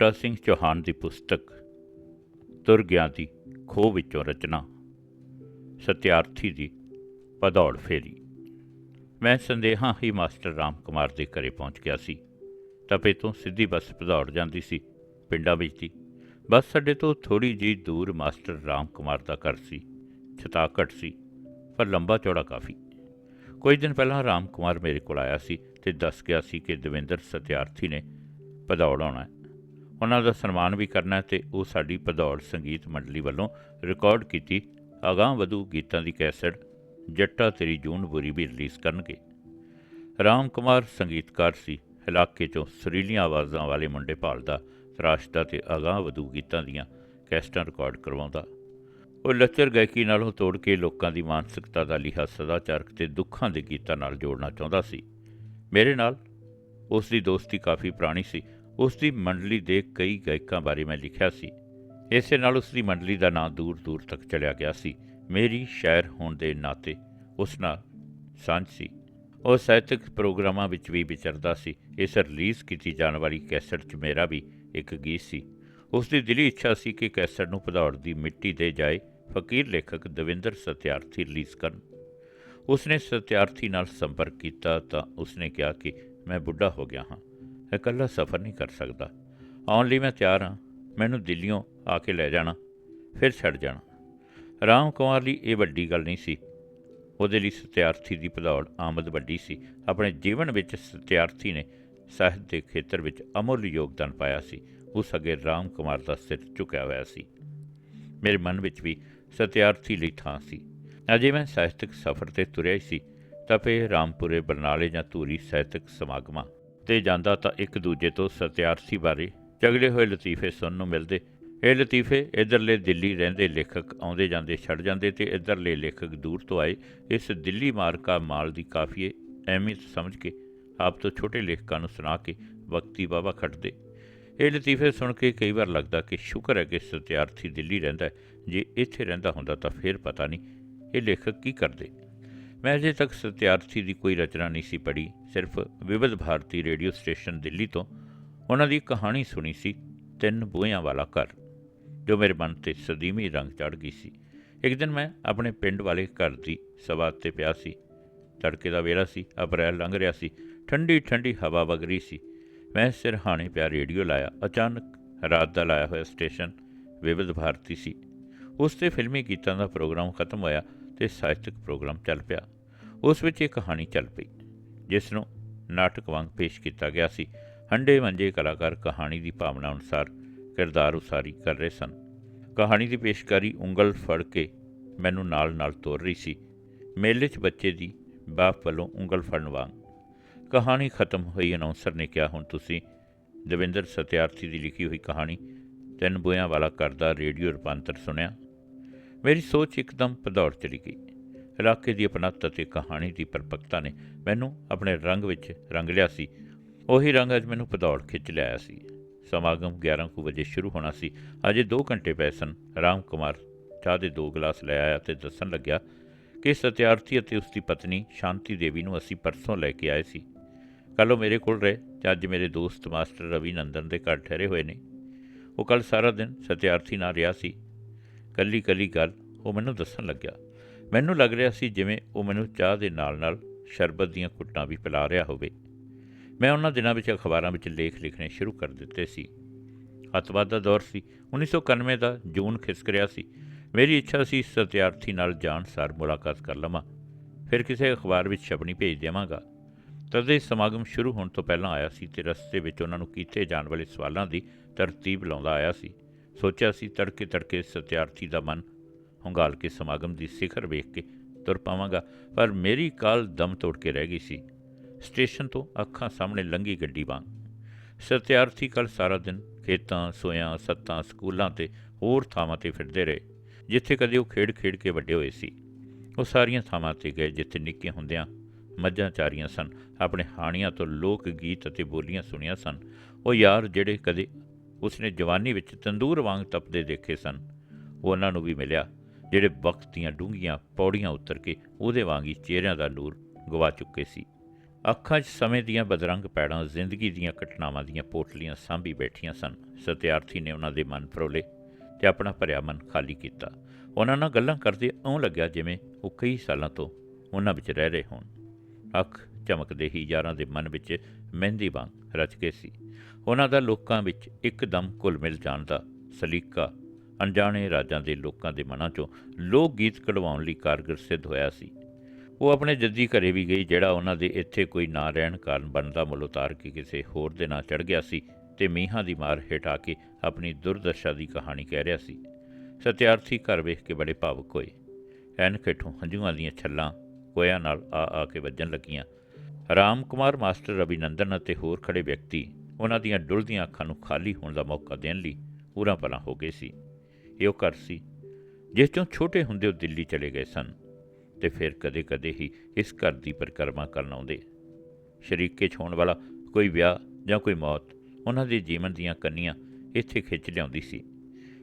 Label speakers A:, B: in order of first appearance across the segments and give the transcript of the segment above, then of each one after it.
A: ਬੂਟਾ ਸਿੰਘ ਚੌਹਾਨ ਦੀ ਪੁਸਤਕ ਤੁਰ ਗਿਆ ਦੀ ਖੋਹ ਵਿੱਚੋਂ ਰਚਨਾ, ਸਤਿਆਰਥੀ ਦੀ ਪਦੌੜ ਫੇਰੀ। ਮੈਂ ਸੰਦੇਹਾਂ ਹੀ ਮਾਸਟਰ ਰਾਮ ਕੁਮਾਰ ਦੇ ਘਰੇ ਪਹੁੰਚ ਗਿਆ ਸੀ। ਤਪੇ ਤੋਂ ਸਿੱਧੀ ਬੱਸ ਪਧੌੜ ਜਾਂਦੀ ਸੀ ਪਿੰਡਾਂ ਵਿੱਚ ਦੀ। ਬੱਸ ਸਾਡੇ ਤੋਂ ਥੋੜੀ ਜਿਹੀ ਦੂਰ ਮਾਸਟਰ ਰਾਮ ਕੁਮਾਰ ਦਾ ਘਰ ਸੀ। ਛਤਾਕਟ ਸੀ, ਪਰ ਲੰਬਾ ਚੌੜਾ ਕਾਫੀ। ਕੁਝ ਦਿਨ ਪਹਿਲਾਂ ਰਾਮ ਕੁਮਾਰ ਮੇਰੇ ਕੋਲ ਆਇਆ ਸੀ ਤੇ ਦੱਸ ਗਿਆ ਸੀ ਕਿ ਦਵਿੰਦਰ ਸਤਿਆਰਥੀ ਨੇ ਪਧੌੜ ਆਉਣਾ ਹੈ। ਉਹਨਾਂ ਦਾ ਸਨਮਾਨ ਵੀ ਕਰਨਾ ਹੈ ਤੇ ਉਹ ਸਾਡੀ ਪਧੌੜ ਸੰਗੀਤ ਮੰਡਲੀ ਵੱਲੋਂ ਰਿਕਾਰਡ ਕੀਤੀ ਅਗਾਂਹ ਵਧੂ ਗੀਤਾਂ ਦੀ ਕੈਸਟ, ਜੱਟਾ ਤੇਰੀ ਜੂਨ ਬੁਰੀ ਵੀ ਰਿਲੀਜ਼ ਕਰਨਗੇ। ਰਾਮ ਕੁਮਾਰ ਸੰਗੀਤਕਾਰ ਸੀ, ਇਲਾਕੇ 'ਚੋਂ ਸੁਰੀਲੀਆਂ ਆਵਾਜ਼ਾਂ ਵਾਲੇ ਮੁੰਡੇ ਭਾਲਦਾ ਤਰਾਸ਼ਦਾ ਤੇ ਅਗਾਂਹ ਵਧੂ ਗੀਤਾਂ ਦੀਆਂ ਕੈਸਟਾਂ ਰਿਕਾਰਡ ਕਰਵਾਉਂਦਾ। ਉਹ ਲੱਚਰ ਗਾਇਕੀ ਨਾਲੋਂ ਤੋੜ ਕੇ ਲੋਕਾਂ ਦੀ ਮਾਨਸਿਕਤਾ ਦਾ ਲਿਹਾ ਸਦਾਚਾਰਕ ਤੇ ਦੁੱਖਾਂ ਦੇ ਗੀਤਾਂ ਨਾਲ ਜੋੜਨਾ ਚਾਹੁੰਦਾ ਸੀ। ਮੇਰੇ ਨਾਲ ਉਸ ਦੀ ਦੋਸਤੀ ਕਾਫੀ ਪੁਰਾਣੀ ਸੀ ਉਸ ਦੀ ਮੰਡਲੀ ਦੇ ਕਈ ਗਾਇਕਾਂ ਬਾਰੇ ਮੈਂ ਲਿਖਿਆ ਸੀ। ਇਸੇ ਨਾਲ ਉਸ ਦੀ ਮੰਡਲੀ ਦਾ ਨਾਂ ਦੂਰ ਦੂਰ ਤੱਕ ਚਲਿਆ ਗਿਆ ਸੀ। ਮੇਰੀ ਸ਼ਾਇਰ ਹੋਣ ਦੇ ਨਾਤੇ ਉਸ ਨਾਲ ਸਾਂਝ ਸੀ। ਉਹ ਸਾਹਿਤਕ ਪ੍ਰੋਗਰਾਮਾਂ ਵਿੱਚ ਵੀ ਵਿਚਰਦਾ ਸੀ। ਇਸ ਰਿਲੀਜ਼ ਕੀਤੀ ਜਾਣ ਵਾਲੀ ਕੈਸਟ 'ਚ ਮੇਰਾ ਵੀ ਇੱਕ ਗੀਤ ਸੀ। ਉਸ ਦੀ ਦਿਲੀ ਇੱਛਾ ਸੀ ਕਿ ਕੈਸਟ ਨੂੰ ਪਧੌੜ ਦੀ ਮਿੱਟੀ ਦੇ ਜਾਏ ਫਕੀਰ ਲੇਖਕ ਦਵਿੰਦਰ ਸਤਿਆਰਥੀ ਰਿਲੀਜ਼ ਕਰਨ। ਉਸਨੇ ਸਤਿਆਰਥੀ ਨਾਲ ਸੰਪਰਕ ਕੀਤਾ ਤਾਂ ਉਸਨੇ ਕਿਹਾ ਕਿ ਮੈਂ ਬੁੱਢਾ ਹੋ ਗਿਆ ਹਾਂ। ਇਕੱਲਾ ਸਫ਼ਰ ਨਹੀਂ ਕਰ ਸਕਦਾ। ਆਉਣ ਲਈ ਮੈਂ ਤਿਆਰ ਹਾਂ। ਮੈਨੂੰ ਦਿੱਲੀੋਂ ਆ ਕੇ ਲੈ ਜਾਣਾ, ਫਿਰ ਛੱਡ ਜਾਣਾ। ਰਾਮ ਕੁਮਾਰ ਲਈ ਇਹ ਵੱਡੀ ਗੱਲ ਨਹੀਂ ਸੀ। ਉਹਦੇ ਲਈ ਸਤਿਆਰਥੀ ਦੀ ਭਦੌੜ ਆਮਦ ਵੱਡੀ ਸੀ। ਆਪਣੇ ਜੀਵਨ ਵਿੱਚ ਸਤਿਆਰਥੀ ਨੇ ਸਾਹਿਤ ਦੇ ਖੇਤਰ ਵਿੱਚ ਅਮੁੱਲ ਯੋਗਦਾਨ ਪਾਇਆ ਸੀ। ਉਸ ਅੱਗੇ ਰਾਮ ਕੁਮਾਰ ਦਾ ਸਿਰ ਝੁਕਿਆ ਹੋਇਆ ਸੀ। ਮੇਰੇ ਮਨ ਵਿੱਚ ਵੀ ਸਤਿਆਰਥੀ ਲਈ ਥਾਂ ਸੀ। ਅਜੇ ਮੈਂ ਸਾਹਿਤਕ ਸਫ਼ਰ ਤੇ ਤੁਰਿਆ ਹੀ ਸੀ, ਤਾਂ ਫੇ ਰਾਮਪੁਰੇ, ਬਰਨਾਲੇ ਜਾਂ ਧੂਰੀ ਸਾਹਿਤਕ ਸਮਾਗਮਾਂ ਤੇ ਜਾਂਦਾ ਤਾਂ ਇੱਕ ਦੂਜੇ ਤੋਂ ਸਤਿਆਰਥੀ ਬਾਰੇ ਝਗੜੇ ਹੋਏ ਲਤੀਫੇ ਸੁਣਨ ਨੂੰ ਮਿਲਦੇ। ਇਹ ਲਤੀਫੇ ਇਧਰਲੇ ਦਿੱਲੀ ਰਹਿੰਦੇ ਲੇਖਕ ਆਉਂਦੇ ਜਾਂਦੇ, ਛੱਡ ਜਾਂਦੇ ਤੇ ਇਧਰਲੇ ਲੇਖਕ ਦੂਰ ਤੋਂ ਆਏ। ਇਸ ਦਿੱਲੀ ਮਾਰਕਾ ਮਾਲ ਦੀ ਕਾਫੀਏ ਅਹਿਮੀਅਤ ਸਮਝ ਕੇ, ਆਪ ਤੋਂ ਛੋਟੇ ਲੇਖਕਾਂ ਨੂੰ ਸੁਣਾ ਕੇ ਵਕਤੀ ਬਾਬਾ ਖੱਟਦੇ। ਇਹ ਲਤੀਫੇ ਸੁਣ ਕੇ ਕਈ ਵਾਰ ਲੱਗਦਾ ਕਿ ਸ਼ੁਕਰ ਹੈ ਕਿ ਸਤਿਆਰਥੀ ਦਿੱਲੀ ਰਹਿੰਦਾ ਜੇ ਇੱਥੇ ਰਹਿੰਦਾ ਹੁੰਦਾ ਤਾਂ ਫਿਰ ਪਤਾ ਨਹੀਂ ਇਹ ਲੇਖਕ ਕੀ ਕਰਦੇ। ਮੈਂ ਅਜੇ ਤੱਕ ਸਤਿਆਰਥੀ ਦੀ ਕੋਈ ਰਚਨਾ ਨਹੀਂ ਸੀ ਪੜ੍ਹੀ, ਸਿਰਫ ਵਿਵਿਧ ਭਾਰਤੀ ਰੇਡੀਓ ਸਟੇਸ਼ਨ ਦਿੱਲੀ ਤੋਂ ਉਹਨਾਂ ਦੀ ਕਹਾਣੀ ਸੁਣੀ ਸੀ, ਤਿੰਨ ਬੂਹਿਆਂ ਵਾਲਾ ਘਰ, ਜੋ ਮੇਰੇ ਮਨ ਤੇ ਸਦੀਮੀ ਰੰਗ ਚੜ ਗਈ ਸੀ। ਇੱਕ ਦਿਨ ਮੈਂ ਆਪਣੇ ਪਿੰਡ ਵਾਲੇ ਘਰ ਦੀ ਸਵਾਤ ਤੇ ਪਿਆ ਸੀ। ਤੜਕੇ ਦਾ ਵੇਲਾ ਸੀ, ਅਪ੍ਰੈਲ ਲੰਘ ਰਿਹਾ ਸੀ, ਠੰਡੀ ਠੰਡੀ ਹਵਾ ਵਗ ਰਹੀ ਸੀ। ਮੈਂ ਸਿਰਹਾਣੇ ਪਿਆ ਰੇਡੀਓ ਲਾਇਆ, ਅਚਾਨਕ ਰਾਤ ਦਾ ਲਾਇਆ ਹੋਇਆ ਸਟੇਸ਼ਨ ਵਿਵਿਧ ਭਾਰਤੀ ਸੀ। ਉਸ ਤੇ ਫਿਲਮੀ ਗੀਤਾਂ ਦਾ ਪ੍ਰੋਗਰਾਮ ਖਤਮ ਹੋਇਆ ਤੇ ਸਾਹਿਤਕ ਪ੍ਰੋਗਰਾਮ ਚੱਲ ਪਿਆ। ਉਸ ਵਿੱਚ ਇੱਕ ਕਹਾਣੀ ਚੱਲ ਪਈ, ਜਿਸ ਨੂੰ ਨਾਟਕ ਵਾਂਗ ਪੇਸ਼ ਕੀਤਾ ਗਿਆ ਸੀ। ਹੰਡੇ ਮੰਜੇ ਕਲਾਕਾਰ ਕਹਾਣੀ ਦੀ ਭਾਵਨਾ ਅਨੁਸਾਰ ਕਿਰਦਾਰ ਉਸਾਰੀ ਕਰ ਰਹੇ ਸਨ। ਕਹਾਣੀ ਦੀ ਪੇਸ਼ਕਾਰੀ ਉਂਗਲ ਫੜ ਕੇ ਮੈਨੂੰ ਨਾਲ-ਨਾਲ ਤੋਰ ਰਹੀ ਸੀ। ਮੇਲੇ 'ਚ ਬੱਚੇ ਦੀ ਬਾਪ ਵੱਲੋਂ ਉਂਗਲ ਫੜਨ ਵਾਂਗ। ਕਹਾਣੀ ਖਤਮ ਹੋਈ, ਅਨਾਉਂਸਰ ਨੇ ਕਿਹਾ, ਹੁਣ ਤੁਸੀਂ ਦਵਿੰਦਰ ਸਤਿਆਰਥੀ ਦੀ ਲਿਖੀ ਹੋਈ ਕਹਾਣੀ ਤਿੰਨ ਬੋਇਆਂ ਵਾਲਾ ਕਰਦਾ ਰੇਡੀਓ ਰੂਪਾਂਤਰ ਸੁਣਿਆ। ਮੇਰੀ ਸੋਚ ਇੱਕਦਮ ਪਧੌੜ ਚਲੀ ਗਈ। ਇਲਾਕੇ ਦੀ ਅਪਣਤ ਅਤੇ ਕਹਾਣੀ ਦੀ ਪਰਪੱਕਤਾ ਨੇ ਮੈਨੂੰ ਆਪਣੇ ਰੰਗ ਵਿੱਚ ਰੰਗ ਲਿਆ ਸੀ। ਉਹੀ ਰੰਗ ਅੱਜ ਮੈਨੂੰ ਪਧੌੜ ਖਿੱਚ ਲਿਆਇਆ ਸੀ। ਸਮਾਗਮ 11 ਕੁ ਵਜੇ ਸ਼ੁਰੂ ਹੋਣਾ ਸੀ। ਅਜੇ 2 ਘੰਟੇ ਪਏ ਸਨ। ਰਾਮ ਕੁਮਾਰ ਚਾਹ ਦੇ ਦੋ ਗਲਾਸ ਲੈ ਆਇਆ ਤੇ ਦੱਸਣ ਲੱਗਿਆ ਕਿ ਸਤਿਆਰਥੀ ਅਤੇ ਉਸ ਦੀ ਪਤਨੀ ਸ਼ਾਂਤੀ ਦੇਵੀ ਨੂੰ ਅਸੀਂ ਪਰਸੋਂ ਲੈ ਕੇ ਆਏ ਸੀ। ਕੱਲ੍ਹ ਉਹ ਮੇਰੇ ਕੋਲ ਰਹੇ ਤੇ ਅੱਜ ਮੇਰੇ ਦੋਸਤ ਮਾਸਟਰ ਰਵੀ ਨੰਦਨ ਦੇ ਘਰ ਠਹਿਰੇ ਹੋਏ ਨੇ। ਉਹ ਕੱਲ ਸਾਰਾ ਦਿਨ ਸਤਿਆਰਥੀ ਨਾਲ ਰਿਹਾ ਸੀ। ਕੱਲੀ ਕੱਲੀ ਗੱਲ ਉਹ ਮੈਨੂੰ ਦੱਸਣ ਲੱਗਿਆ। ਮੈਨੂੰ ਲੱਗ ਰਿਹਾ ਸੀ ਜਿਵੇਂ ਉਹ ਮੈਨੂੰ ਚਾਹ ਦੇ ਨਾਲ-ਨਾਲ ਸ਼ਰਬਤ ਦੀਆਂ ਕੁੱਟਾਂ ਵੀ ਪਿਲਾ ਰਿਹਾ ਹੋਵੇ। ਮੈਂ ਉਹਨਾਂ ਦਿਨਾਂ ਵਿੱਚ ਅਖਬਾਰਾਂ ਵਿੱਚ ਲੇਖ ਲਿਖਣੇ ਸ਼ੁਰੂ ਕਰ ਦਿੱਤੇ ਸੀ। ਅੱਤਵਾਦ ਦਾ ਦੌਰ ਸੀ। 1991 ਦਾ ਜੂਨ ਖਿਸਕ ਰਿਹਾ ਸੀ। ਮੇਰੀ ਇੱਛਾ ਸੀ ਸਤਿਆਰਥੀ ਨਾਲ ਜਾਣ ਸਾਰ ਮੁਲਾਕਾਤ ਕਰ ਲਵਾਂ। ਫਿਰ ਕਿਸੇ ਅਖਬਾਰ ਵਿੱਚ ਛਪਣੀ ਭੇਜ ਦੇਵਾਂਗਾ। ਤਦੇ ਸਮਾਗਮ ਸ਼ੁਰੂ ਹੋਣ ਤੋਂ ਪਹਿਲਾਂ ਆਇਆ ਸੀ ਤੇ ਰਸਤੇ ਵਿੱਚ ਉਹਨਾਂ ਨੂੰ ਕੀਤੇ ਜਾਣ ਵਾਲੇ ਸਵਾਲਾਂ ਦੀ ਤਰਤੀਬ ਲਾਉਂਦਾ ਆਇਆ ਸੀ। ਸੋਚਿਆ ਸੀ ਤੜਕੇ ਤੜਕੇ ਸਤਿਆਰਥੀ ਦਾ ਮਨ ਹੰਗਾਲ ਕੇ ਸਮਾਗਮ ਦੀ ਸਿਖਰ ਵੇਖ ਕੇ ਤੁਰ ਪਾਵਾਂਗਾ, ਪਰ ਮੇਰੀ ਕਾਲ ਦਮ ਤੋੜ ਕੇ ਰਹਿ ਗਈ ਸੀ। ਸਟੇਸ਼ਨ ਤੋਂ ਅੱਖਾਂ ਸਾਹਮਣੇ ਲੰਗੀ ਗੱਡੀ ਵਾਂਗ। ਸਤਿਆਰਥੀ ਕੱਲ ਸਾਰਾ ਦਿਨ ਖੇਤਾਂ, ਸੋਇਆਂ, ਸੱਤਾਂ, ਸਕੂਲਾਂ ਤੇ ਹੋਰ ਥਾਵਾਂ ਤੇ ਫਿਰਦੇ ਰਹੇ, ਜਿੱਥੇ ਕਦੇ ਉਹ ਖੇਡ-ਖੇਡ ਕੇ ਵੱਡੇ ਹੋਏ ਸੀ। ਉਹ ਸਾਰੀਆਂ ਥਾਵਾਂ ਤੇ ਗਏ ਜਿੱਥੇ ਨਿੱਕੇ ਹੁੰਦਿਆਂ ਮੱਝਾਂ ਚਾਰੀਆਂ ਸਨ, ਆਪਣੇ ਹਾਣੀਆਂ ਤੋਂ ਲੋਕ ਗੀਤ ਅਤੇ ਬੋਲੀਆਂ ਸੁਣੀਆਂ ਸਨ। ਉਹ ਯਾਰ ਜਿਹੜੇ ਕਦੇ ਉਸਨੇ ਜਵਾਨੀ ਵਿੱਚ ਤੰਦੂਰ ਵਾਂਗ ਤਪਦੇ ਦੇਖੇ ਸਨ। ਉਹ ਉਹਨਾਂ ਨੂੰ ਵੀ ਮਿਲਿਆ, ਜਿਹੜੇ ਵਕਤ ਦੀਆਂ ਡੂੰਘੀਆਂ ਪੌੜੀਆਂ ਉਤਰ ਕੇ ਉਹਦੇ ਵਾਂਗ ਹੀ ਚਿਹਰਿਆਂ ਦਾ ਨੂਰ ਗਵਾ ਚੁੱਕੇ ਸੀ। ਅੱਖਾਂ 'ਚ ਸਮੇਂ ਦੀਆਂ ਬਦਰੰਗ ਪੈੜਾਂ ਜ਼ਿੰਦਗੀ ਦੀਆਂ ਘਟਨਾਵਾਂ ਦੀਆਂ ਪੋਟਲੀਆਂ ਸਾਂਭੀ ਬੈਠੀਆਂ ਸਨ। ਸਤਿਆਰਥੀ ਨੇ ਉਹਨਾਂ ਦੇ ਮਨ ਫਰੋਲੇ ਤੇ ਆਪਣਾ ਭਰਿਆ ਮਨ ਖਾਲੀ ਕੀਤਾ। ਉਹਨਾਂ ਨਾਲ ਗੱਲਾਂ ਕਰਦੇ ਇਉਂ ਲੱਗਿਆ ਜਿਵੇਂ ਉਹ ਕਈ ਸਾਲਾਂ ਤੋਂ ਉਹਨਾਂ ਵਿੱਚ ਰਹਿ ਰਹੇ ਹੋਣ। ਅੱਖ ਚਮਕਦੇ ਹੀ ਯਾਰਾਂ ਦੇ ਮਨ ਵਿੱਚ ਮਹਿੰਦੀ ਵਾਂਗ ਰਚ ਗਏ ਸੀ। ਉਹਨਾਂ ਦਾ ਲੋਕਾਂ ਵਿੱਚ ਇੱਕਦਮ ਘੁਲ ਮਿਲ ਜਾਣ ਦਾ ਸਲੀਕਾ, ਅਣਜਾਣੇ ਰਾਜਾਂ ਦੇ ਲੋਕਾਂ ਦੇ ਮਨਾਂ 'ਚੋਂ ਲੋਕ ਗੀਤ ਕਢਵਾਉਣ ਲਈ ਕਾਰਗਰ ਸਿੱਧ ਹੋਇਆ ਸੀ। ਉਹ ਆਪਣੇ ਜੱਦੀ ਘਰੇ ਵੀ ਗਈ, ਜਿਹੜਾ ਉਹਨਾਂ ਦੇ ਇੱਥੇ ਕੋਈ ਨਾ ਰਹਿਣ ਕਾਰਨ ਬਣਦਾ ਮੁੱਲ ਉਤਾਰ ਕੇ ਕਿਸੇ ਹੋਰ ਦੇ ਨਾਂ ਚੜ ਗਿਆ ਸੀ ਤੇ ਮੀਹਾਂ ਦੀ ਮਾਰ ਹੇਠ ਆ ਕੇ ਆਪਣੀ ਦੁਰਦਸ਼ਾ ਦੀ ਕਹਾਣੀ ਕਹਿ ਰਿਹਾ ਸੀ। ਸਤਿਆਰਥੀ ਘਰ ਵੇਖ ਕੇ ਬੜੇ ਭਾਵੁਕ ਹੋਏ। ਐਨ ਹੇਠੋਂ ਹੰਝੂਆਂ ਦੀਆਂ ਛੱਲਾਂ ਕੋਇਆਂ ਨਾਲ ਆ ਆ ਕੇ ਵੱਜਣ ਲੱਗੀਆਂ। ਰਾਮ ਕੁਮਾਰ, ਮਾਸਟਰ ਰਵਿਨੰਦਨ ਅਤੇ ਹੋਰ ਖੜੇ ਵਿਅਕਤੀ ਉਹਨਾਂ ਦੀਆਂ ਡੁੱਲਦੀਆਂ ਅੱਖਾਂ ਨੂੰ ਖਾਲੀ ਹੋਣ ਦਾ ਮੌਕਾ ਦੇਣ ਲਈ ਪੂਰਾ ਪਲਾ ਹੋ ਗਏ ਸੀ। ਇਹ ਉਹ ਘਰ ਸੀ, ਜਿਸ ਤੋਂ ਛੋਟੇ ਹੁੰਦੇ ਉਹ ਦਿੱਲੀ ਚਲੇ ਗਏ ਸਨ ਤੇ ਫਿਰ ਕਦੇ-ਕਦੇ ਹੀ ਇਸ ਘਰ ਦੀ ਪਰਿਕਰਮਾ ਕਰਨ ਆਉਂਦੇ। ਸ਼ਰੀਕੇ ਛੋਣ ਵਾਲਾ ਕੋਈ ਵਿਆਹ ਜਾਂ ਕੋਈ ਮੌਤ ਉਹਨਾਂ ਦੇ ਜੀਵਨ ਦੀਆਂ ਕੰਨੀਆਂ ਇੱਥੇ ਖਿੱਚ ਲਿਆਉਂਦੀ ਸੀ।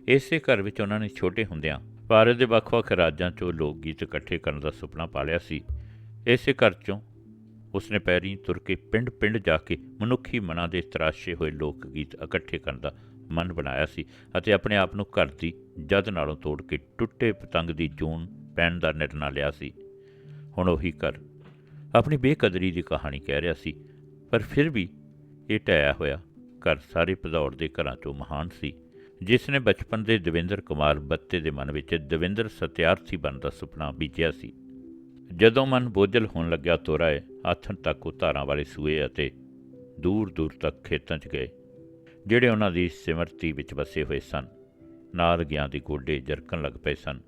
A: ਇਸੇ ਘਰ ਵਿੱਚ ਉਹਨਾਂ ਨੇ ਛੋਟੇ ਹੁੰਦਿਆਂ ਭਾਰਤ ਦੇ ਵੱਖ-ਵੱਖ ਰਾਜਾਂ 'ਚੋਂ ਲੋਕ ਗੀਤ ਇਕੱਠੇ ਕਰਨ ਦਾ ਸੁਪਨਾ ਪਾਲਿਆ ਸੀ। ਇਸੇ ਘਰ 'ਚੋਂ ਉਸਨੇ ਪੈਰੀਂ ਤੁਰ ਕੇ ਪਿੰਡ-ਪਿੰਡ ਜਾ ਕੇ ਮਨੁੱਖੀ ਮਨਾਂ ਦੇ ਤਰਾਸ਼ੇ ਹੋਏ ਲੋਕ ਗੀਤ ਇਕੱਠੇ ਕਰਨ ਦਾ ਮਨ ਬਣਾਇਆ ਸੀ ਅਤੇ ਆਪਣੇ ਆਪ ਨੂੰ ਘਰ ਦੀ ਜਦ ਨਾਲੋਂ ਤੋੜ ਕੇ ਟੁੱਟੇ ਪਤੰਗ ਦੀ ਜੂਨ ਪੈਣ ਦਾ ਨਿਰਣਾ ਲਿਆ ਸੀ। ਹੁਣ ਉਹੀ ਘਰ ਆਪਣੀ ਬੇਕਦਰੀ ਦੀ ਕਹਾਣੀ ਕਹਿ ਰਿਹਾ ਸੀ, ਪਰ ਫਿਰ ਵੀ ਇਹ ਢਾਇਆ ਹੋਇਆ ਘਰ ਸਾਰੇ ਭਦੌੜ ਦੇ ਘਰਾਂ ਚੋਂ ਮਹਾਨ ਸੀ, ਜਿਸ ਨੇ ਬਚਪਨ ਦੇ ਦਵਿੰਦਰ ਕੁਮਾਰ ਬੱਤੇ ਦੇ ਮਨ ਵਿੱਚ ਦਵਿੰਦਰ ਸਤਿਆਰਥੀ ਬਣਨ ਦਾ ਸੁਪਨਾ ਬੀਜਿਆ ਸੀ। ਜਦੋਂ ਮਨ ਬੋਝਲ ਹੋਣ ਲੱਗਿਆ ਤੋਰਾਏ ਆਥਣ ਤੱਕ ਉਹ ਧਾਰਾਂ ਵਾਲੇ ਸੂਏ ਅਤੇ ਦੂਰ ਦੂਰ ਤੱਕ ਖੇਤਾਂ 'ਚ ਗਏ, ਜਿਹੜੇ ਉਹਨਾਂ ਦੀ ਸਿਮਰਤੀ ਵਿੱਚ ਵਸੇ ਹੋਏ ਸਨ। ਨਾਲ ਗਿਆ ਦੇ ਗੋਡੇ ਜਰਕਣ ਲੱਗ ਪਏ ਸਨ,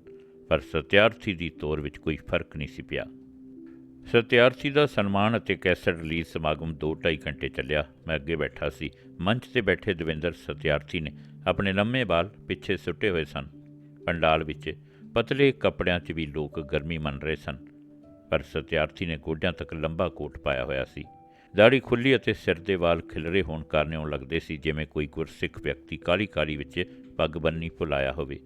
A: ਪਰ ਸਤਿਆਰਥੀ ਦੀ ਤੋਰ ਵਿੱਚ ਕੋਈ ਫ਼ਰਕ ਨਹੀਂ ਸੀ ਪਿਆ। ਸਤਿਆਰਥੀ ਦਾ ਸਨਮਾਨ ਅਤੇ ਕੈਸਟ ਰਿਲੀਜ਼ ਸਮਾਗਮ 2.5 ਘੰਟੇ ਚੱਲਿਆ। ਮੈਂ ਅੱਗੇ ਬੈਠਾ ਸੀ। ਮੰਚ ਤੇ ਬੈਠੇ ਦਵਿੰਦਰ ਸਤਿਆਰਥੀ ਨੇ ਆਪਣੇ ਲੰਮੇ ਬਾਲ ਪਿੱਛੇ ਸੁੱਟੇ ਹੋਏ ਸਨ। ਪੰਡਾਲ ਵਿੱਚ ਪਤਲੇ ਕੱਪੜਿਆਂ 'ਚ ਵੀ ਲੋਕ ਗਰਮੀ ਮੰਨ ਰਹੇ ਸਨ। ਪਰ ਸਤਿਆਰਥੀ ਨੇ ਗੋਡਿਆਂ ਤੱਕ ਲੰਬਾ ਕੋਟ ਪਾਇਆ ਹੋਇਆ ਸੀ। ਦਾੜੀ ਖੁੱਲੀ ਅਤੇ ਸਿਰ ਦੇ ਵਾਲ ਖਿਲਰੇ ਹੋਣ ਕਾਰਨ ਉਹ ਲੱਗਦੇ ਸੀ ਜਿਵੇਂ ਕੋਈ ਗੁਰਸਿੱਖ ਵਿਅਕਤੀ ਕਾਲੀ ਕਾਲੀ ਵਿੱਚ ਪੱਗ ਬੰਨੀ ਭੁਲਾਇਆ ਹੋਵੇ।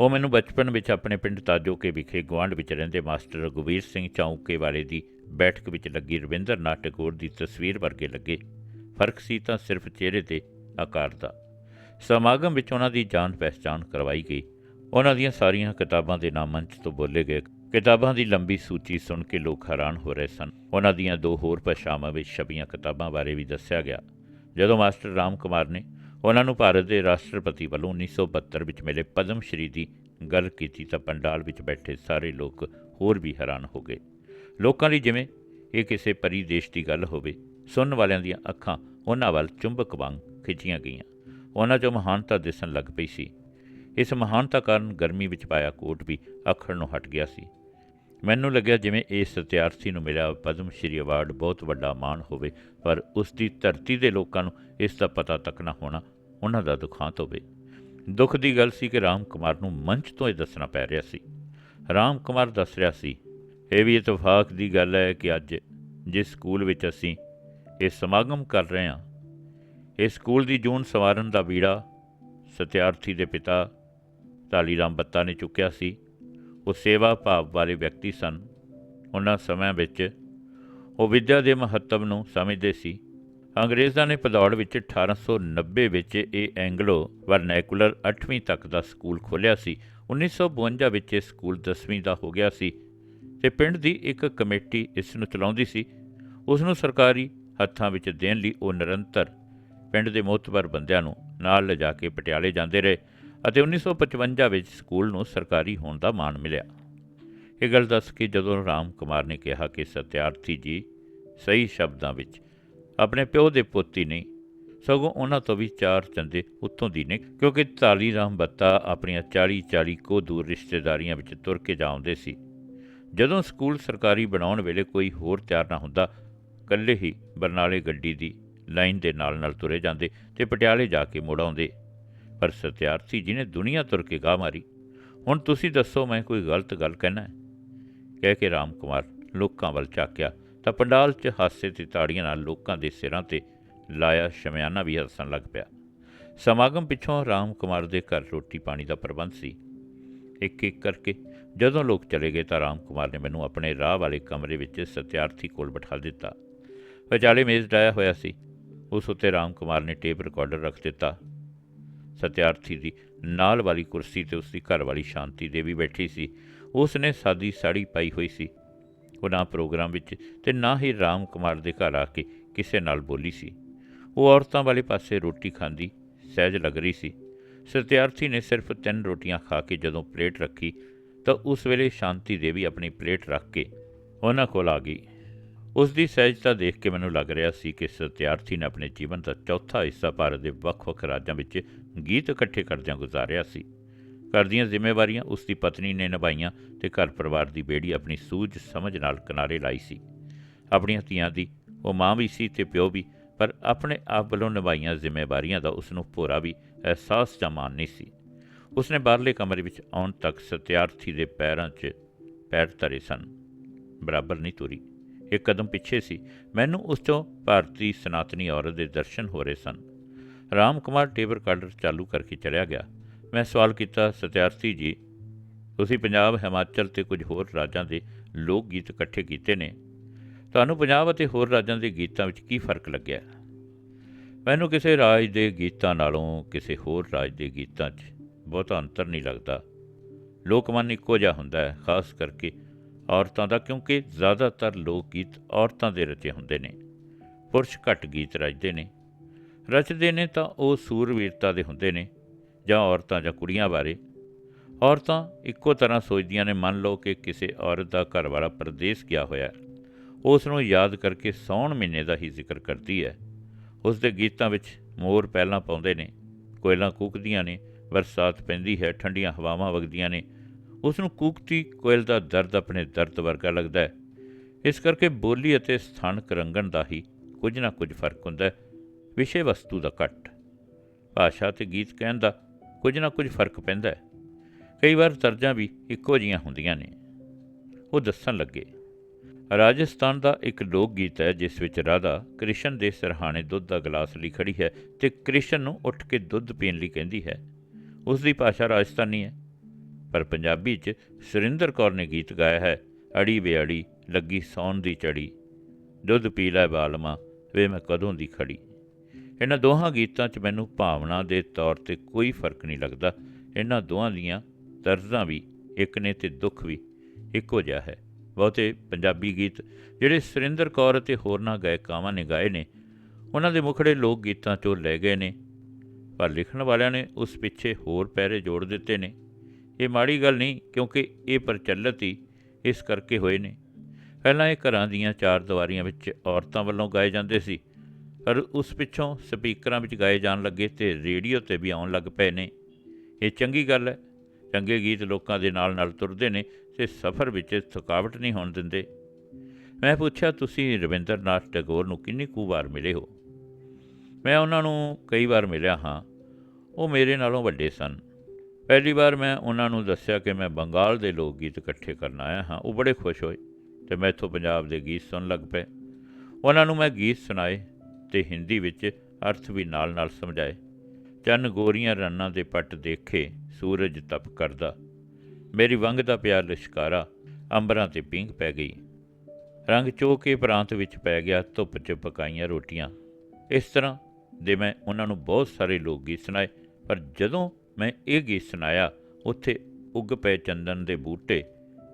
A: ਉਹ ਮੈਨੂੰ ਬਚਪਨ ਵਿੱਚ ਆਪਣੇ ਪਿੰਡ ਤਾਜੋਕੇ ਵਿਖੇ ਗੁਆਂਢ ਵਿੱਚ ਰਹਿੰਦੇ ਮਾਸਟਰ ਰਘੁਵੀਰ ਸਿੰਘ ਚੌਂਕੇ ਵਾਲੇ ਦੀ ਬੈਠਕ ਵਿੱਚ ਲੱਗੀ ਰਵਿੰਦਰ ਨਾਥ ਟੈਗੋਰ ਦੀ ਤਸਵੀਰ ਵਰਗੇ ਲੱਗੇ। ਫ਼ਰਕ ਸੀ ਤਾਂ ਸਿਰਫ ਚਿਹਰੇ ਤੇ ਆਕਾਰ ਦਾ। ਸਮਾਗਮ ਵਿੱਚ ਉਹਨਾਂ ਦੀ ਜਾਣ ਪਹਿਚਾਣ ਕਰਵਾਈ ਗਈ। ਉਹਨਾਂ ਦੀਆਂ ਸਾਰੀਆਂ ਕਿਤਾਬਾਂ ਦੇ ਨਾਮ ਮੰਚ ਤੋਂ ਬੋਲੇ ਗਏ ਕਿਤਾਬਾਂ ਦੀ ਲੰਬੀ ਸੂਚੀ ਸੁਣ ਕੇ ਲੋਕ ਹੈਰਾਨ ਹੋ ਰਹੇ ਸਨ। ਉਹਨਾਂ ਦੀਆਂ ਦੋ ਹੋਰ ਭਾਸ਼ਾਵਾਂ ਵਿੱਚ ਛਪੀਆਂ ਕਿਤਾਬਾਂ ਬਾਰੇ ਵੀ ਦੱਸਿਆ ਗਿਆ। ਜਦੋਂ ਮਾਸਟਰ ਰਾਮ ਕੁਮਾਰ ਨੇ ਉਹਨਾਂ ਨੂੰ ਭਾਰਤ ਦੇ ਰਾਸ਼ਟਰਪਤੀ ਵੱਲੋਂ 1972 ਵਿੱਚ ਮਿਲੇ ਪਦਮ ਸ਼੍ਰੀ ਦੀ ਗੱਲ ਕੀਤੀ ਤਾਂ ਪੰਡਾਲ ਵਿੱਚ ਬੈਠੇ ਸਾਰੇ ਲੋਕ ਹੋਰ ਵੀ ਹੈਰਾਨ ਹੋ ਗਏ। ਲੋਕਾਂ ਲਈ ਜਿਵੇਂ ਇਹ ਕਿਸੇ ਪਰੀ ਦੇਸ਼ ਦੀ ਗੱਲ ਹੋਵੇ, ਸੁਣਨ ਵਾਲਿਆਂ ਦੀਆਂ ਅੱਖਾਂ ਉਹਨਾਂ ਵੱਲ ਚੁੰਬਕ ਵਾਂਗ ਖਿੱਚੀਆਂ ਗਈਆਂ। ਉਹਨਾਂ 'ਚੋਂ ਮਹਾਨਤਾ ਦਿਸਣ ਲੱਗ ਪਈ ਸੀ। ਇਸ ਮਹਾਨਤਾ ਕਾਰਨ ਗਰਮੀ ਵਿੱਚ ਪਾਇਆ ਕੋਟ ਵੀ ਅੱਖਰ ਨੂੰ ਹਟ ਗਿਆ ਸੀ। ਮੈਨੂੰ ਲੱਗਿਆ ਜਿਵੇਂ ਇਹ ਸਤਿਆਰਥੀ ਨੂੰ ਮਿਲਿਆ ਪਦਮ ਸ਼੍ਰੀ ਅਵਾਰਡ ਬਹੁਤ ਵੱਡਾ ਮਾਣ ਹੋਵੇ, ਪਰ ਉਸ ਦੀ ਧਰਤੀ ਦੇ ਲੋਕਾਂ ਨੂੰ ਇਸ ਦਾ ਪਤਾ ਤੱਕ ਨਾ ਹੋਣਾ ਉਹਨਾਂ ਦਾ ਦੁਖਾਂਤ ਹੋਵੇ। ਦੁੱਖ ਦੀ ਗੱਲ ਸੀ ਕਿ ਰਾਮ ਕੁਮਾਰ ਨੂੰ ਮੰਚ ਤੋਂ ਇਹ ਦੱਸਣਾ ਪੈ ਰਿਹਾ ਸੀ। ਰਾਮ ਕੁਮਾਰ ਦੱਸ ਰਿਹਾ ਸੀ, ਇਹ ਵੀ ਇਤਫਾਕ ਦੀ ਗੱਲ ਹੈ ਕਿ ਅੱਜ ਜਿਸ ਸਕੂਲ ਵਿੱਚ ਅਸੀਂ ਇਹ ਸਮਾਗਮ ਕਰ ਰਹੇ ਹਾਂ ਇਸ ਸਕੂਲ ਦੀ ਜੂਨ ਸਵਾਰਨ ਦਾ ਬੀੜਾ ਸਤਿਆਰਥੀ ਦੇ ਪਿਤਾ ਧਾਲੀ ਰਾਮ ਬੱਤਾ ਨੇ ਚੁੱਕਿਆ ਸੀ। ਉਹ ਸੇਵਾ ਭਾਵ ਵਾਲੇ ਵਿਅਕਤੀ ਸਨ। ਉਹਨਾਂ ਸਮਿਆਂ ਵਿੱਚ ਉਹ ਵਿਦਿਆ ਦੇ ਮਹੱਤਵ ਨੂੰ ਸਮਝਦੇ ਸੀ। ਅੰਗਰੇਜ਼ਾਂ ਨੇ ਪਦੌੜ ਵਿੱਚ 1890 ਵਿੱਚ ਇਹ ਐਂਗਲੋ ਵਰਨੈਕੂਲਰ 8ਵੀਂ ਤੱਕ ਦਾ ਸਕੂਲ ਖੋਲ੍ਹਿਆ ਸੀ। 1952 ਵਿੱਚ ਇਹ ਸਕੂਲ 10ਵੀਂ ਦਾ ਹੋ ਗਿਆ ਸੀ ਤੇ ਪਿੰਡ ਦੀ ਇੱਕ ਕਮੇਟੀ ਇਸ ਨੂੰ ਚਲਾਉਂਦੀ ਸੀ। ਉਸ ਨੂੰ ਸਰਕਾਰੀ ਹੱਥਾਂ ਵਿੱਚ ਦੇਣ ਲਈ ਉਹ ਨਿਰੰਤਰ ਪਿੰਡ ਦੇ ਮੋਤਬਰ ਬੰਦਿਆਂ ਨੂੰ ਨਾਲ ਲਿਜਾ ਕੇ ਪਟਿਆਲੇ ਜਾਂਦੇ ਰਹੇ। ਅਤੇ 1955 ਵਿੱਚ ਸਕੂਲ ਨੂੰ ਸਰਕਾਰੀ ਹੋਣ ਦਾ ਮਾਣ ਮਿਲਿਆ। ਇਹ ਗੱਲ ਦੱਸ ਕੇ ਜਦੋਂ ਰਾਮ ਕੁਮਾਰ ਨੇ ਕਿਹਾ ਕਿ ਸਤਿਆਰਥੀ ਜੀ, ਸਹੀ ਸ਼ਬਦਾਂ ਵਿੱਚ, ਆਪਣੇ ਪਿਓ ਦੇ ਪੋਤੀ ਨਹੀਂ ਸਗੋਂ ਉਹਨਾਂ ਤੋਂ ਵੀ ਚਾਰ ਚੰਦੇ ਉੱਤੋਂ ਦੀ ਨੇ, ਕਿਉਂਕਿ ਤਾਲੀ ਰਾਮ ਬੱਤਾ ਆਪਣੀਆਂ 40 40 ਕੋ ਦੂਰ ਰਿਸ਼ਤੇਦਾਰੀਆਂ ਵਿੱਚ ਤੁਰ ਕੇ ਜਾਉਂਦੇ ਸੀ। ਜਦੋਂ ਸਕੂਲ ਸਰਕਾਰੀ ਬਣਾਉਣ ਵੇਲੇ ਕੋਈ ਹੋਰ ਤਿਆਰ ਨਾ ਹੁੰਦਾ, ਇਕੱਲੇ ਹੀ ਬਰਨਾਲੇ ਗੱਡੀ ਦੀ ਲਾਈਨ ਦੇ ਨਾਲ ਨਾਲ ਤੁਰੇ ਜਾਂਦੇ ਤੇ ਪਟਿਆਲੇ ਜਾ ਕੇ ਮੁੜ ਆਉਂਦੇ। ਪਰ ਸਤਿਆਰਥੀ ਜੀ ਨੇ ਦੁਨੀਆ ਤੁਰ ਕੇ ਗਾਹ ਮਾਰੀ। ਹੁਣ ਤੁਸੀਂ ਦੱਸੋ ਮੈਂ ਕੋਈ ਗਲਤ ਗੱਲ ਕਹਿਣਾ ਹੈ? ਕਹਿ ਕੇ ਰਾਮ ਕੁਮਾਰ ਲੋਕਾਂ ਵੱਲ ਝਾਕਿਆ ਤਾਂ ਪੰਡਾਲ 'ਚ ਹਾਸੇ ਤੇ ਤਾੜੀਆਂ ਨਾਲ ਲੋਕਾਂ ਦੇ ਸਿਰਾਂ ਤੇ ਲਾਇਆ ਸ਼ਮਿਆਨਾ ਵੀ ਹੱਸਣ ਲੱਗ ਪਿਆ। ਸਮਾਗਮ ਪਿੱਛੋਂ ਰਾਮ ਕੁਮਾਰ ਦੇ ਘਰ ਰੋਟੀ ਪਾਣੀ ਦਾ ਪ੍ਰਬੰਧ ਸੀ। ਇੱਕ ਇੱਕ ਕਰਕੇ ਜਦੋਂ ਲੋਕ ਚਲੇ ਗਏ ਤਾਂ ਰਾਮ ਕੁਮਾਰ ਨੇ ਮੈਨੂੰ ਆਪਣੇ ਰਾਹ ਵਾਲੇ ਕਮਰੇ ਵਿੱਚ ਸਤਿਆਰਥੀ ਕੋਲ ਬਿਠਾ ਦਿੱਤਾ। ਵਿਚਾਲੇ ਮੇਜ਼ ਡਾਇਆ ਹੋਇਆ ਸੀ। ਉਸ ਉੱਤੇ ਰਾਮ ਕੁਮਾਰ ਨੇ ਟੇਪ ਰਿਕਾਰਡਰ ਰੱਖ ਦਿੱਤਾ। ਸਤਿਆਰਥੀ ਦੀ ਨਾਲ ਵਾਲੀ ਕੁਰਸੀ ਤੇ ਉਸਦੀ ਘਰ ਵਾਲੀ ਸ਼ਾਂਤੀ ਦੇਵੀ ਬੈਠੀ ਸੀ। ਉਸ ਨੇ ਸਾਦੀ ਸਾੜੀ ਪਾਈ ਹੋਈ ਸੀ। ਉਹ ਨਾ ਪ੍ਰੋਗਰਾਮ ਵਿੱਚ ਤੇ ਨਾ ਹੀ ਰਾਮ ਕੁਮਾਰ ਦੇ ਘਰ ਆ ਕੇ ਕਿਸੇ ਨਾਲ ਬੋਲੀ ਸੀ। ਉਹ ਔਰਤਾਂ ਵਾਲੇ ਪਾਸੇ ਰੋਟੀ ਖਾਂਦੀ, ਸਹਿਜ ਲੱਗ ਰਹੀ ਸੀ। ਸਤਿਆਰਥੀ ਨੇ ਸਿਰਫ ਤਿੰਨ ਰੋਟੀਆਂ ਖਾ ਕੇ ਜਦੋਂ ਪਲੇਟ ਰੱਖੀ ਤਾਂ ਉਸ ਵੇਲੇ ਸ਼ਾਂਤੀ ਦੇਵੀ ਆਪਣੀ ਪਲੇਟ ਰੱਖ ਕੇ ਉਹਨਾਂ ਕੋਲ ਆ ਗਈ। ਉਸ ਦੀ ਸਹਿਜਤਾ ਦੇਖ ਕੇ ਮੈਨੂੰ ਲੱਗ ਰਿਹਾ ਸੀ ਕਿ ਸਤਿਆਰਥੀ ਨੇ ਆਪਣੇ ਜੀਵਨ ਦਾ ਚੌਥਾ ਹਿੱਸਾ ਭਾਰਤ ਦੇ ਵੱਖ-ਵੱਖ ਰਾਜਾਂ ਵਿੱਚ ਗੀਤ ਇਕੱਠੇ ਕਰਦਿਆਂ ਗੁਜ਼ਾਰਿਆ ਸੀ। ਘਰ ਦੀਆਂ ਜ਼ਿੰਮੇਵਾਰੀਆਂ ਉਸ ਦੀ ਪਤਨੀ ਨੇ ਨਿਭਾਈਆਂ ਤੇ ਘਰ ਪਰਿਵਾਰ ਦੀ ਬੇੜੀ ਆਪਣੀ ਸੂਝ ਸਮਝ ਨਾਲ ਕਿਨਾਰੇ ਲਾਈ ਸੀ। ਆਪਣੀਆਂ ਧੀਆਂ ਦੀ, ਉਹ ਮਾਂ ਵੀ ਸੀ ਤੇ ਪਿਓ ਵੀ, ਪਰ ਆਪਣੇ ਆਪ ਵੱਲੋਂ ਨਿਭਾਈਆਂ ਜ਼ਿੰਮੇਵਾਰੀਆਂ ਦਾ ਉਸ ਨੂੰ ਪੂਰਾ ਵੀ ਅਹਿਸਾਸ ਜਾਂ ਮਾਣ ਨਹੀਂ ਸੀ। ਉਸਨੇ ਬਾਹਰਲੇ ਕਮਰੇ ਵਿੱਚ ਆਉਣ ਤੱਕ ਸਤਿਆਰਥੀ ਦੇ ਪੈਰਾਂ 'ਚ ਪੈਰ ਧਰੇ ਸਨ। ਬਰਾਬਰ ਨਹੀਂ ਤੁਰੀ। ਇੱਕ ਕਦਮ ਪਿੱਛੇ ਸੀ। ਮੈਨੂੰ ਉਸ ਤੋਂ ਭਾਰਤੀ ਸਨਾਤਨੀ ਔਰਤ ਦੇ ਦਰਸ਼ਨ ਹੋ ਰਹੇ ਸਨ। ਰਾਮ ਕੁਮਾਰ ਟੇਬਰ ਕਾਰਡਰ ਚਾਲੂ ਕਰਕੇ ਚਲਿਆ ਗਿਆ। ਮੈਂ ਸਵਾਲ ਕੀਤਾ, ਸਤਿਆਰਥੀ ਜੀ, ਤੁਸੀਂ ਪੰਜਾਬ, ਹਿਮਾਚਲ ਤੇ ਕੁਝ ਹੋਰ ਰਾਜਾਂ ਦੇ ਲੋਕ ਗੀਤ ਇਕੱਠੇ ਕੀਤੇ ਨੇ। ਤੁਹਾਨੂੰ ਪੰਜਾਬ ਅਤੇ ਹੋਰ ਰਾਜਾਂ ਦੇ ਗੀਤਾਂ ਵਿੱਚ ਕੀ ਫ਼ਰਕ ਲੱਗਿਆ? ਮੈਨੂੰ ਕਿਸੇ ਰਾਜ ਦੇ ਗੀਤਾਂ ਨਾਲੋਂ ਕਿਸੇ ਹੋਰ ਰਾਜ ਦੇ ਗੀਤਾਂ 'ਚ ਬਹੁਤਾ ਅੰਤਰ ਨਹੀਂ ਲੱਗਦਾ। ਲੋਕਮਨ ਇੱਕੋ ਜਿਹਾ ਹੁੰਦਾ ਹੈ, ਖਾਸ ਕਰਕੇ ਔਰਤਾਂ ਦਾ, ਕਿਉਂਕਿ ਜ਼ਿਆਦਾਤਰ ਲੋਕ ਗੀਤ ਔਰਤਾਂ ਦੇ ਰਚੇ ਹੁੰਦੇ ਨੇ। ਪੁਰਸ਼ ਘੱਟ ਗੀਤ ਰਚਦੇ ਨੇ। ਰਚਦੇ ਨੇ ਤਾਂ ਉਹ ਸੂਰਵੀਰਤਾ ਦੇ ਹੁੰਦੇ ਨੇ, ਜਾਂ ਔਰਤਾਂ ਜਾਂ ਕੁੜੀਆਂ ਬਾਰੇ। ਔਰਤਾਂ ਇੱਕੋ ਤਰ੍ਹਾਂ ਸੋਚਦੀਆਂ ਨੇ, ਮੰਨ ਲਓ ਕਿ ਕਿਸੇ ਔਰਤ ਦਾ ਘਰ ਵਾਲਾ ਪਰਦੇਸ ਗਿਆ ਹੋਇਆ ਉਸ ਨੂੰ ਯਾਦ ਕਰਕੇ ਸੌਣ ਮਹੀਨੇ ਦਾ ਹੀ ਜ਼ਿਕਰ ਕਰਦੀ ਹੈ। ਉਸ ਦੇ ਗੀਤਾਂ ਵਿੱਚ ਮੋਰ ਪਹਿਲਾਂ ਪਾਉਂਦੇ ਨੇ, ਕੋਇਲਾਂ ਕੂਕਦੀਆਂ ਨੇ, ਬਰਸਾਤ ਪੈਂਦੀ ਹੈ, ਠੰਡੀਆਂ ਹਵਾਵਾਂ ਵਗਦੀਆਂ ਨੇ ਉਸ ਨੂੰ ਕੂਕਤੀ ਕੋਇਲ ਦਾ ਦਰਦ ਆਪਣੇ ਦਰਦ ਵਰਗਾ ਲੱਗਦਾ ਹੈ। ਇਸ ਕਰਕੇ ਬੋਲੀ ਅਤੇ ਸਥਾਨਕ ਰੰਗਣ ਦਾ ਹੀ ਕੁਝ ਨਾ ਕੁਝ ਫ਼ਰਕ ਹੁੰਦਾ ਹੈ। ਵਿਸ਼ੇ ਵਸਤੂ ਦਾ ਘੱਟ। ਭਾਸ਼ਾ ਤੇ ਗੀਤ ਕਹਿਣ ਦਾ ਕੁਝ ਨਾ ਕੁਝ ਫ਼ਰਕ ਪੈਂਦਾ ਹੈ। ਕਈ ਵਾਰ ਤਰਜਾਂ ਵੀ ਇੱਕੋ ਜੀਆਂ ਹੁੰਦੀਆਂ ਨੇ। ਉਹ ਦੱਸਣ ਲੱਗੇ, ਰਾਜਸਥਾਨ ਦਾ ਇੱਕ ਲੋਕ ਗੀਤ ਹੈ, ਜਿਸ ਵਿੱਚ ਰਾਧਾ ਕ੍ਰਿਸ਼ਨ ਦੇ ਸਰਹਾਣੇ ਦੁੱਧ ਦਾ ਗਲਾਸ ਲਈ ਖੜੀ ਹੈ ਤੇ ਕ੍ਰਿਸ਼ਨ ਨੂੰ ਉੱਠ ਕੇ ਦੁੱਧ ਪੀਣ ਲਈ ਕਹਿੰਦੀ ਹੈ। ਉਸ ਦੀ ਭਾਸ਼ਾ ਰਾਜਸਥਾਨੀ ਹੈ। ਪਰ ਪੰਜਾਬੀ 'ਚ ਸੁਰਿੰਦਰ ਕੌਰ ਨੇ ਗੀਤ ਗਾਇਆ ਹੈ, ਅੜੀ ਬੇਅੜੀ ਲੱਗੀ ਸੌਣ ਦੀ ਚੜੀ ਦੁੱਧ ਪੀ ਲੈ ਬਾਲਮਾ, ਵੇ ਮੈਂ ਕਦੋਂ ਦੀ ਖੜੀ। ਇਹਨਾਂ ਦੋਹਾਂ ਗੀਤਾਂ 'ਚ ਮੈਨੂੰ ਭਾਵਨਾ ਦੇ ਤੌਰ ਤੇ ਕੋਈ ਫ਼ਰਕ ਨਹੀਂ ਲੱਗਦਾ। ਇਹਨਾਂ ਦੋਹਾਂ ਦੀਆਂ ਤਰਜ਼ਾਂ ਵੀ ਇੱਕ ਨੇ ਤੇ ਦੁੱਖ ਵੀ ਇੱਕੋ ਜਿਹਾ ਹੈ। ਬਹੁਤੇ ਪੰਜਾਬੀ ਗੀਤ ਜਿਹੜੇ ਸੁਰਿੰਦਰ ਕੌਰ ਅਤੇ ਹੋਰਨਾਂ ਗਾਇਕਾਵਾਂ ਨੇ ਗਾਏ ਨੇ, ਉਹਨਾਂ ਦੇ ਮੁਖੜੇ ਲੋਕ ਗੀਤਾਂ 'ਚੋਂ ਲੈ ਗਏ ਨੇ। ਪਰ ਲਿਖਣ ਵਾਲਿਆਂ ਨੇ ਉਸ ਪਿੱਛੇ ਹੋਰ ਪੈਰੇ ਜੋੜ ਦਿੱਤੇ ਨੇ। ਇਹ ਮਾੜੀ ਗੱਲ ਨਹੀਂ, ਕਿਉਂਕਿ ਇਹ ਪ੍ਰਚਲਿਤ ਹੀ ਇਸ ਕਰਕੇ ਹੋਏ ਨੇ। ਪਹਿਲਾਂ ਇਹ ਘਰਾਂ ਦੀਆਂ ਚਾਰ ਦੀਵਾਰੀਆਂ ਵਿੱਚ ਔਰਤਾਂ ਵੱਲੋਂ ਗਾਏ ਜਾਂਦੇ ਸੀ, ਪਰ ਉਸ ਪਿੱਛੋਂ ਸਪੀਕਰਾਂ ਵਿੱਚ ਗਾਏ ਜਾਣ ਲੱਗੇ ਤੇ ਰੇਡੀਓ ਤੇ ਵੀ ਆਉਣ ਲੱਗ ਪਏ ਨੇ। ਇਹ ਚੰਗੀ ਗੱਲ ਹੈ, ਚੰਗੇ ਗੀਤ ਲੋਕਾਂ ਦੇ ਨਾਲ ਨਾਲ ਤੁਰਦੇ ਨੇ ਤੇ ਸਫ਼ਰ ਵਿੱਚ ਥਕਾਵਟ ਨਹੀਂ ਹੋਣ ਦਿੰਦੇ। ਮੈਂ ਪੁੱਛਿਆ, ਤੁਸੀਂ ਰਵਿੰਦਰਨਾਥ ਟੈਗੋਰ ਨੂੰ ਕਿੰਨੀ ਕੁ ਵਾਰ ਮਿਲੇ ਹੋ? ਮੈਂ ਉਹਨਾਂ ਨੂੰ ਕਈ ਵਾਰ ਮਿਲਿਆ, ਹਾਂ, ਉਹ ਮੇਰੇ ਨਾਲੋਂ ਵੱਡੇ ਸਨ। ਪਹਿਲੀ ਵਾਰ ਮੈਂ ਉਹਨਾਂ ਨੂੰ ਦੱਸਿਆ ਕਿ ਮੈਂ ਬੰਗਾਲ ਦੇ ਲੋਕ ਗੀਤ ਇਕੱਠੇ ਕਰਨ ਆਇਆ ਹਾਂ। ਉਹ ਬੜੇ ਖੁਸ਼ ਹੋਏ ਤੇ ਮੈਂ ਇੱਥੋਂ ਪੰਜਾਬ ਦੇ ਗੀਤ ਸੁਣਨ ਲੱਗ ਪਏ। ਉਹਨਾਂ ਨੂੰ ਮੈਂ ਗੀਤ ਸੁਣਾਏ ਤੇ ਹਿੰਦੀ ਵਿੱਚ ਅਰਥ ਵੀ ਨਾਲ-ਨਾਲ ਸਮਝਾਏ। ਚੰਨ ਗੋਰੀਆਂ ਰੰਨਾਂ ਦੇ ਪੱਟ ਦੇਖੇ, ਸੂਰਜ ਤਪ ਕਰਦਾ। ਮੇਰੀ ਵੰਗ ਦਾ ਪਿਆਰ ਲਿਸ਼ਕਾਰਾ, ਅੰਬਰਾਂ ਤੇ ਪਿੰਗ ਪੈ ਗਈ। ਰੰਗ ਚੋਕੇ ਪ੍ਰਾਂਤ ਵਿੱਚ ਪੈ ਗਿਆ, ਧੁੱਪ 'ਚ ਪਕਾਈਆਂ ਰੋਟੀਆਂ। ਇਸ ਤਰ੍ਹਾਂ ਦੇ ਮੈਂ ਉਹਨਾਂ ਨੂੰ ਬਹੁਤ ਸਾਰੇ ਲੋਕ ਗੀਤ ਸੁਣਾਏ, ਪਰ ਜਦੋਂ ਮੈਂ ਇਹ ਗੀਤ ਸੁਣਾਇਆ, ਉੱਥੇ ਉੱਗ ਪਏ ਚੰਦਨ ਦੇ ਬੂਟੇ,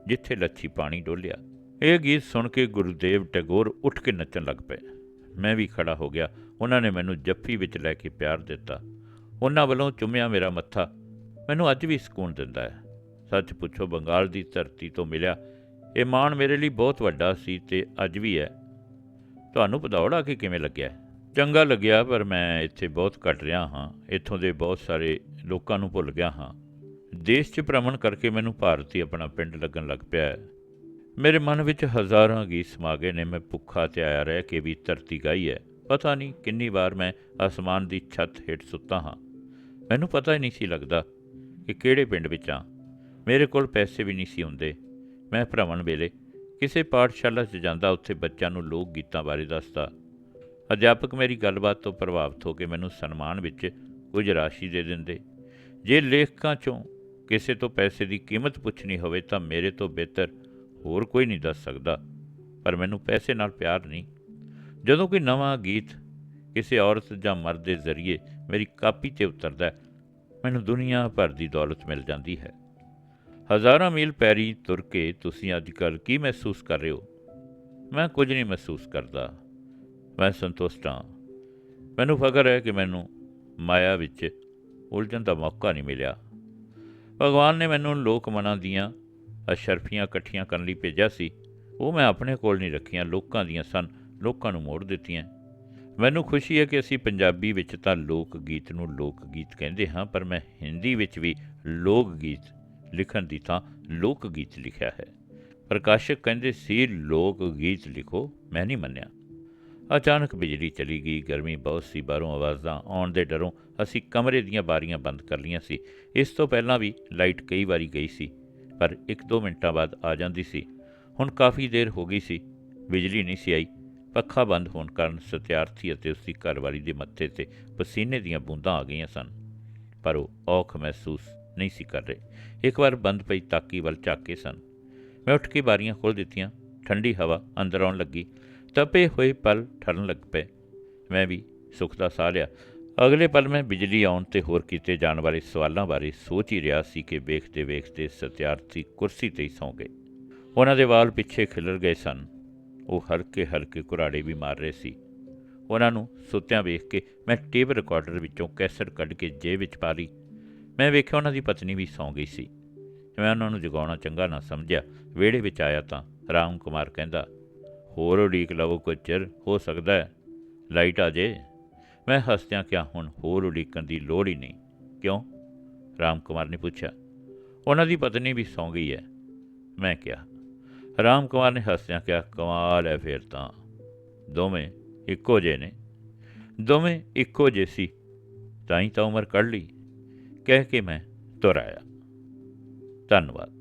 A: ਜਿੱਥੇ ਲੱਥੀ ਪਾਣੀ ਡੋਲਿਆ। ਇਹ ਗੀਤ ਸੁਣ ਕੇ ਗੁਰਦੇਵ ਟੈਗੋਰ ਉੱਠ ਕੇ ਨੱਚਣ ਲੱਗ ਪਏ। ਮੈਂ ਵੀ ਖੜਾ ਹੋ ਗਿਆ। ਉਹਨਾਂ ਨੇ ਮੈਨੂੰ ਜੱਫੀ ਵਿੱਚ ਲੈ ਕੇ ਪਿਆਰ ਦਿੱਤਾ। ਉਹਨਾਂ ਵੱਲੋਂ ਚੁੰਮਿਆ ਮੇਰਾ ਮੱਥਾ। ਮੈਨੂੰ ਅੱਜ ਵੀ ਸਕੂਨ ਦਿੰਦਾ ਹੈ। ਸੱਚ ਪੁੱਛੋ, ਬੰਗਾਲ ਦੀ ਧਰਤੀ ਤੋਂ ਮਿਲਿਆ ਇਹ ਮਾਣ ਮੇਰੇ ਲਈ ਬਹੁਤ ਵੱਡਾ ਸੀ ਤੇ ਅੱਜ ਵੀ ਹੈ। ਤੁਹਾਨੂੰ ਪਦੌੜਾ ਕਿ ਕਿਵੇਂ ਲੱਗਿਆ? ਚੰਗਾ ਲੱਗਿਆ, ਪਰ ਮੈਂ ਇੱਥੇ ਬਹੁਤ ਘਟ ਰਿਹਾ ਹਾਂ। ਇੱਥੋਂ ਦੇ ਬਹੁਤ ਸਾਰੇ ਲੋਕਾਂ ਨੂੰ ਭੁੱਲ ਗਿਆ ਹਾਂ। ਦੇਸ਼ 'ਚ ਭ੍ਰਮਣ ਕਰਕੇ ਮੈਨੂੰ ਭਾਰਤ ਹੀ ਆਪਣਾ ਪਿੰਡ ਲੱਗਣ ਲੱਗ ਪਿਆ ਹੈ। ਮੇਰੇ ਮਨ ਵਿੱਚ ਹਜ਼ਾਰਾਂ ਗੀਤ ਸਮਾ ਗਏ ਨੇ, ਮੈਂ ਭੁੱਖਾ ਤੇ ਆਇਆ ਰਹਿ ਕੇ ਵੀ ਧਰਤੀ ਗਾਈ ਹੈ। ਪਤਾ ਨਹੀਂ ਕਿੰਨੀ ਵਾਰ ਮੈਂ ਅਸਮਾਨ ਦੀ ਛੱਤ ਹੇਠ ਸੁੱਤਾ ਹਾਂ। ਮੈਨੂੰ ਪਤਾ ਹੀ ਨਹੀਂ ਸੀ ਲੱਗਦਾ ਕਿ ਕਿਹੜੇ ਪਿੰਡ ਵਿੱਚ ਆ ਮੇਰੇ ਕੋਲ ਪੈਸੇ ਵੀ ਨਹੀਂ ਸੀ ਹੁੰਦੇ। ਮੈਂ ਭ੍ਰਮਣ ਵੇਲੇ ਕਿਸੇ ਪਾਠਸ਼ਾਲਾ 'ਚ ਜਾਂਦਾ, ਉੱਥੇ ਬੱਚਿਆਂ ਨੂੰ ਲੋਕ ਗੀਤਾਂ ਬਾਰੇ ਦੱਸਦਾ। ਅਧਿਆਪਕ ਮੇਰੀ ਗੱਲਬਾਤ ਤੋਂ ਪ੍ਰਭਾਵਿਤ ਹੋ ਕੇ ਮੈਨੂੰ ਸਨਮਾਨ ਵਿੱਚ ਕੁਝ ਰਾਸ਼ੀ ਦੇ ਦਿੰਦੇ। ਜੇ ਲੇਖਕਾਂ 'ਚੋਂ ਕਿਸੇ ਤੋਂ ਪੈਸੇ ਦੀ ਕੀਮਤ ਪੁੱਛਣੀ ਹੋਵੇ ਤਾਂ ਮੇਰੇ ਤੋਂ ਬਿਹਤਰ ਹੋਰ ਕੋਈ ਨਹੀਂ ਦੱਸ ਸਕਦਾ। ਪਰ ਮੈਨੂੰ ਪੈਸੇ ਨਾਲ ਪਿਆਰ ਨਹੀਂ। ਜਦੋਂ ਕੋਈ ਨਵਾਂ ਗੀਤ ਕਿਸੇ ਔਰਤ ਜਾਂ ਮਰਦ ਦੇ ਜ਼ਰੀਏ ਮੇਰੀ ਕਾਪੀ ਤੇ ਉਤਰਦਾ ਹੈ, ਮੈਨੂੰ ਦੁਨੀਆ ਭਰ ਦੀ ਦੌਲਤ ਮਿਲ ਜਾਂਦੀ ਹੈ। ਹਜ਼ਾਰਾਂ ਮੀਲ ਪੈਰੀ ਤੁਰ ਕੇ ਤੁਸੀਂ ਅੱਜ ਕੱਲ੍ਹ ਕੀ ਮਹਿਸੂਸ ਕਰ ਰਹੇ ਹੋ? ਮੈਂ ਕੁਝ ਨਹੀਂ ਮਹਿਸੂਸ ਕਰਦਾ। ਮੈਂ ਸੰਤੁਸ਼ਟ ਹਾਂ। ਮੈਨੂੰ ਫਖਰ ਹੈ ਕਿ ਮੈਨੂੰ ਮਾਇਆ ਵਿੱਚ ਉਲਝਣ ਦਾ ਮੌਕਾ ਨਹੀਂ ਮਿਲਿਆ। ਭਗਵਾਨ ਨੇ ਮੈਨੂੰ ਲੋਕ ਮਨਾਂ ਦੀਆਂ ਅਸ਼ਰਫੀਆਂ ਇਕੱਠੀਆਂ ਕਰਨ ਲਈ ਭੇਜਿਆ ਸੀ। ਉਹ ਮੈਂ ਆਪਣੇ ਕੋਲ ਨਹੀਂ ਰੱਖੀਆਂ, ਲੋਕਾਂ ਦੀਆਂ ਸਨ, ਲੋਕਾਂ ਨੂੰ ਮੋੜ ਦਿੱਤੀਆਂ। ਮੈਨੂੰ ਖੁਸ਼ੀ ਹੈ ਕਿ ਅਸੀਂ ਪੰਜਾਬੀ ਵਿੱਚ ਤਾਂ ਲੋਕ ਗੀਤ ਨੂੰ ਲੋਕ ਗੀਤ ਕਹਿੰਦੇ ਹਾਂ, ਪਰ ਮੈਂ ਹਿੰਦੀ ਵਿੱਚ ਵੀ ਲੋਕ ਗੀਤ ਲਿਖਣ ਦੀ ਥਾਂ ਲੋਕ ਗੀਤ ਲਿਖਿਆ ਹੈ। ਪ੍ਰਕਾਸ਼ਕ ਕਹਿੰਦੇ ਸੀ ਲੋਕ ਗੀਤ ਲਿਖੋ। ਮੈਂ ਨਹੀਂ ਮੰਨਿਆ। ਅਚਾਨਕ ਬਿਜਲੀ ਚਲੀ ਗਈ, ਗਰਮੀ ਬਹੁਤ ਸੀ, ਬਾਹਰੋਂ ਆਵਾਜ਼ਾਂ ਆਉਣ ਦੇ ਡਰੋਂ ਅਸੀਂ ਕਮਰੇ ਦੀਆਂ ਬਾਰੀਆਂ ਬੰਦ ਕਰ ਲਈਆਂ ਸੀ। ਇਸ ਤੋਂ ਪਹਿਲਾਂ ਵੀ ਲਾਈਟ ਕਈ ਵਾਰੀ ਗਈ ਸੀ, ਪਰ 1-2 ਮਿੰਟਾਂ ਬਾਅਦ ਆ ਜਾਂਦੀ ਸੀ। ਹੁਣ ਕਾਫੀ ਦੇਰ ਹੋ ਗਈ ਸੀ, ਬਿਜਲੀ ਨਹੀਂ ਸੀ ਆਈ। ਪੱਖਾ ਬੰਦ ਹੋਣ ਕਾਰਨ ਸਤਿਆਰਥੀ ਅਤੇ ਉਸਦੀ ਘਰਵਾਲੀ ਦੇ ਮੱਥੇ ਤੇ ਪਸੀਨੇ ਦੀਆਂ ਬੂੰਦਾਂ ਆ ਗਈਆਂ ਸਨ, ਪਰ ਉਹ ਔਖ ਮਹਿਸੂਸ ਨਹੀਂ ਸੀ ਕਰ ਰਹੇ। ਇੱਕ ਵਾਰ ਬੰਦ ਪਈ ਤਾਕੀ ਵੱਲ ਝਾਕੇ ਸਨ। ਮੈਂ ਉੱਠ ਕੇ ਬਾਰੀਆਂ ਖੋਲ੍ਹ ਦਿੱਤੀਆਂ ਠੰਡੀ ਹਵਾ ਅੰਦਰ ਆਉਣ ਲੱਗੀ। ਤਪੇ ਹੋਏ ਪਲ ਠਰਨ ਲੱਗ ਪਏ। ਮੈਂ ਵੀ ਸੁੱਖ ਦਾ ਸਾਹ ਲਿਆ। ਅਗਲੇ ਪਲ ਮੈਂ ਬਿਜਲੀ ਆਉਣ ਤੇ ਹੋਰ ਕੀਤੇ ਜਾਣ ਵਾਲੇ ਸਵਾਲਾਂ ਬਾਰੇ ਸੋਚ ਹੀ ਰਿਹਾ ਸੀ ਕਿ ਵੇਖਦੇ ਵੇਖਦੇ ਸਤਿਆਰਥੀ ਕੁਰਸੀ ਤੇ ਹੀ ਸੌਂ ਗਏ। ਉਹਨਾਂ ਦੇ ਵਾਲ ਪਿੱਛੇ ਖਿਲਰ ਗਏ ਸਨ। ਉਹ ਹਲਕੇ ਹਲਕੇ ਕੁਰਾੜੇ ਵੀ ਮਾਰ ਰਹੇ ਸੀ। ਉਹਨਾਂ ਨੂੰ ਸੁੱਤਿਆਂ ਵੇਖ ਕੇ ਮੈਂ ਟੇਪ ਰਿਕਾਰਡਰ ਵਿੱਚੋਂ ਕੈਸਟ ਕੱਢ ਕੇ ਜੇਬ ਵਿੱਚ ਪਾ ਲਈ। ਮੈਂ ਵੇਖਿਆ ਉਹਨਾਂ ਦੀ ਪਤਨੀ ਵੀ ਸੌਂ ਗਈ ਸੀ। ਮੈਂ ਉਹਨਾਂ ਨੂੰ ਜਗਾਉਣਾ ਚੰਗਾ ਨਾ ਸਮਝਿਆ। ਵਿਹੜੇ ਵਿੱਚ ਆਇਆ ਤਾਂ ਰਾਮ ਕੁਮਾਰ ਕਹਿੰਦਾ ਹੋਰ ਉਡੀਕ ਲਵੋ ਕੁਝ ਚਿਰ, ਹੋ ਸਕਦਾ ਹੈ। ਲਾਈਟ ਆ ਜੇ। ਮੈਂ ਹੱਸਦਿਆਂ ਕਿਹਾ, ਹੁਣ ਹੋਰ ਉਡੀਕਣ ਦੀ ਲੋੜ ਹੀ ਨਹੀਂ। ਕਿਉਂ? ਰਾਮ ਕੁਮਾਰ ਨੇ ਪੁੱਛਿਆ। ਉਹਨਾਂ ਦੀ ਪਤਨੀ ਵੀ ਸੌਂ ਗਈ ਹੈ। ਮੈਂ ਕਿਹਾ, ਰਾਮ ਕੁਮਾਰ ਨੇ ਹੱਸਦਿਆਂ ਕਿਹਾ, ਕਮਾਲ ਹੈ ਫਿਰ ਤਾਂ। ਦੋਵੇਂ ਇੱਕੋ ਜਿਹੇ ਨੇ। ਦੋਵੇਂ ਇੱਕੋ ਜਿਹੇ ਸੀ। ਤਾਂ ਹੀ ਤਾਂ ਉਮਰ ਕੱਢ ਲਈ। ਕਹਿ ਕੇ ਮੈਂ ਤੁਰ ਆਇਆ। ਧੰਨਵਾਦ।